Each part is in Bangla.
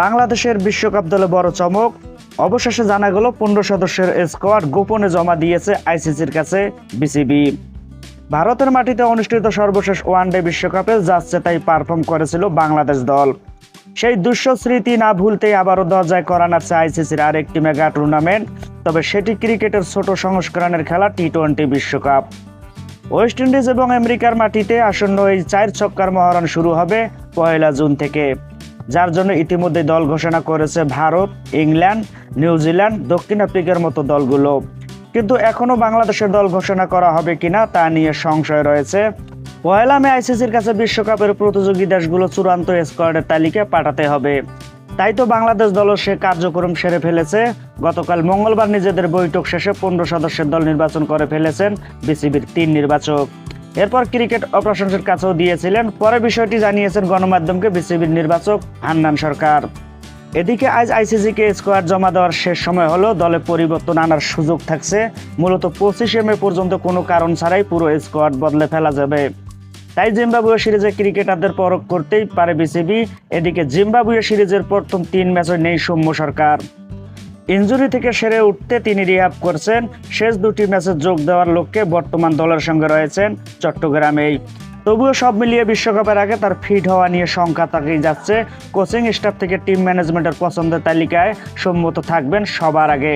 বাংলাদেশের বিশ্বকাপ দলে বড় চমক। অবশেষে জানা গেল, পনেরো সদস্যের স্কোয়াড গোপনে জমা দিয়েছে আইসিসির কাছে বিসিবি। ভারতের মাটিতে অনুষ্ঠিত সর্বশেষ ওয়ানডে বিশ্বকাপে যাচ্ছে তাই পারফর্ম করেছিল বাংলাদেশ দল। সেই দুঃস্ব স্মৃতি না ভুলতেই আবারও দরজায় করা নাড়ছে আইসিসির আরেকটি মেগা টুর্নামেন্ট, তবে সেটি ক্রিকেটের ছোট সংস্করণের খেলা টি টোয়েন্টি বিশ্বকাপ। ওয়েস্ট ইন্ডিজ এবং আমেরিকার মাটিতে আসন্ন এই চার ছক্কার মহরণ শুরু হবে পয়লা জুন থেকে। যার জন্য ইতিমধ্যে দল ঘোষণা করেছে ভারত, ইংল্যান্ড নিউজিল্যান্ড দক্ষিণ আফ্রিকার মতো দলগুলো। কিন্তু এখনও বাংলাদেশের দল ঘোষণা করা হবে কিনা তা নিয়ে সংশয় রয়েছে। পয়লা মে আইসিসির কাছে বিশ্বকাপের প্রতিযোগী দেশগুলো চূড়ান্ত স্কোয়াডের তালিকা পাঠাতে হবে। তাই তো বাংলাদেশ দলও সে কার্যক্রম সেরে ফেলেছে। গতকাল মঙ্গলবার নিজেদের বৈঠক শেষে পনেরো সদস্যের দল নির্বাচন করে ফেলেছেন বিসিবির তিন নির্বাচক। এরপর ক্রিকেট অপারেশনের কাছেও দিয়েছিলেন। পরে বিষয়টি জানিয়েছেন গণমাধ্যমকে বিসিবির নির্বাচক হান্নান সরকার। এদিকে আজ আইসিসিকে স্কোয়াড জমা দেওয়ার শেষ সময় হলো, দলে পরিবর্তন আনার সুযোগ থাকছে। মূলত পঁচিশে মে পর্যন্ত কোনো কারণ ছাড়াই পুরো স্কোয়াড বদলে ফেলা যাবে। তাই জিম্বাবুয়ে সিরিজে ক্রিকেটারদের পরখ করতেই পারে বিসিবি। এদিকে জিম্বাবুয়ে সিরিজের প্রথম তিন ম্যাচে নেই সৌম্য সরকার। ইনজুরি থেকে সেরে উঠতে তিনি রিহাব করছেন। শেষ দুটি ম্যাচে যোগ দেওয়ার লক্ষ্যে বর্তমান দলের সঙ্গে রয়েছেন চট্টগ্রামেই তবুও সব মিলিয়ে বিশ্বকাপের আগে তার ফিট হওয়া নিয়ে শঙ্কা তাকেই যাচ্ছে। কোচিং স্টাফ থেকে টিম ম্যানেজমেন্টের পছন্দের তালিকায় সম্মত থাকবেন সবার আগে।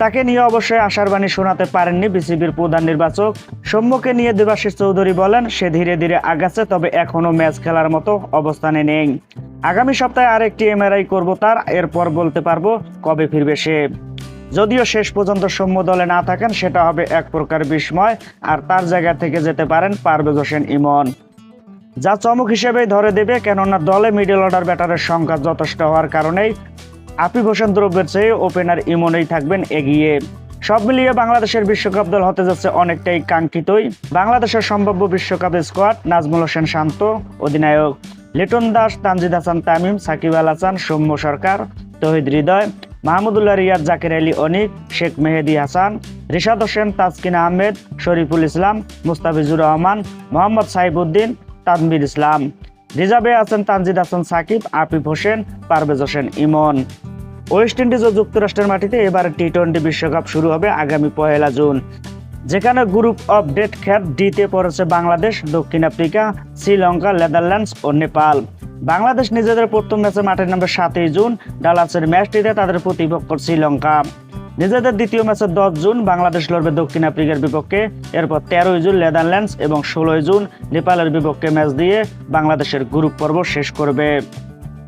তাকে নিয়ে অবশ্যই আশার বাণী শোনাতে পারেননি বিসিবির প্রধান নির্বাচক। সৌম্যকে নিয়ে দেবাশিস চৌধুরী বলেন, সে ধীরে ধীরে আগাচ্ছে, তবে এখনও ম্যাচ খেলার মতো অবস্থানে নেই। আগামী সপ্তাহে আরেকটি এমআরআই করব তার, এরপর বলতে পারব কবে ফিরবে সে। যদিও শেষ পর্যন্ত সৌম্য দলে না থাকেন, সেটা হবে এক প্রকার বিস্ময়, আর তার জায়গা থেকে যেতে পারেন পারভেজ হোসেন ইমন। যা চমক হিসেবেই ধরে দেবে, কেননা দলে মিডল অর্ডার ব্যাটারের সংখ্যা যথেষ্ট হওয়ার কারণেই আপিফ হোসেন দ্রব্যের চেয়ে ওপেনার ইমনেই থাকবেন এগিয়ে। সব মিলিয়ে বাংলাদেশের বিশ্বকাপ দল হতে যাচ্ছে অনেকটাই কাঙ্ক্ষিতই। বাংলাদেশের সম্ভাব্য বিশ্বকাপ স্কোয়াড নাজমুল হোসেন শান্ত, অধিনায়ক লিটন দাস, তানজিদ হাসান তামিম, সাকিব আল হাসান, সৌম্য সরকার, তহিদ হৃদয়, মাহমুদুল্লাহ রিয়াদ, জাকির আলী অনিক, শেখ মেহেদি হাসান, রিশাদ হোসেন তাজকিন আহমেদ, শরীফুল ইসলাম, মুস্তাফিজুর রহমান, মোহাম্মদ সাইবুদ্দিন তানবির ইসলাম। রিজার্ভে আছেন, তানজিদ হাসান সাকিব আফিফ হোসেন, পারভেজ হোসেন, ইমন। ওয়েস্ট ইন্ডিজ ও যুক্তরাষ্ট্রের মাটিতে এবার টি টোয়েন্টি বিশ্বকাপ শুরু হবে আগামী পহেলা জুন। যেখানে গ্রুপ অফ ডেট খ্যাত ডিতে পড়েছে বাংলাদেশ, দক্ষিণ আফ্রিকা, শ্রীলঙ্কা, নেদারল্যান্ডস ও নেপাল। বাংলাদেশ নিজেদের প্রথম ম্যাচে মাঠে নামবে সাতই জুন, ডালাসের ম্যাচটিতে তাদের প্রতিপক্ষ শ্রীলঙ্কা। নিজেদের দ্বিতীয় ম্যাচে দশ জুন বাংলাদেশ লড়বে দক্ষিণ আফ্রিকার বিপক্ষে। এরপর তেরোই জুন নেদারল্যান্ডস এবং ষোলোই জুন নেপালের বিপক্ষে ম্যাচ দিয়ে বাংলাদেশের গ্রুপ পর্ব শেষ করবে।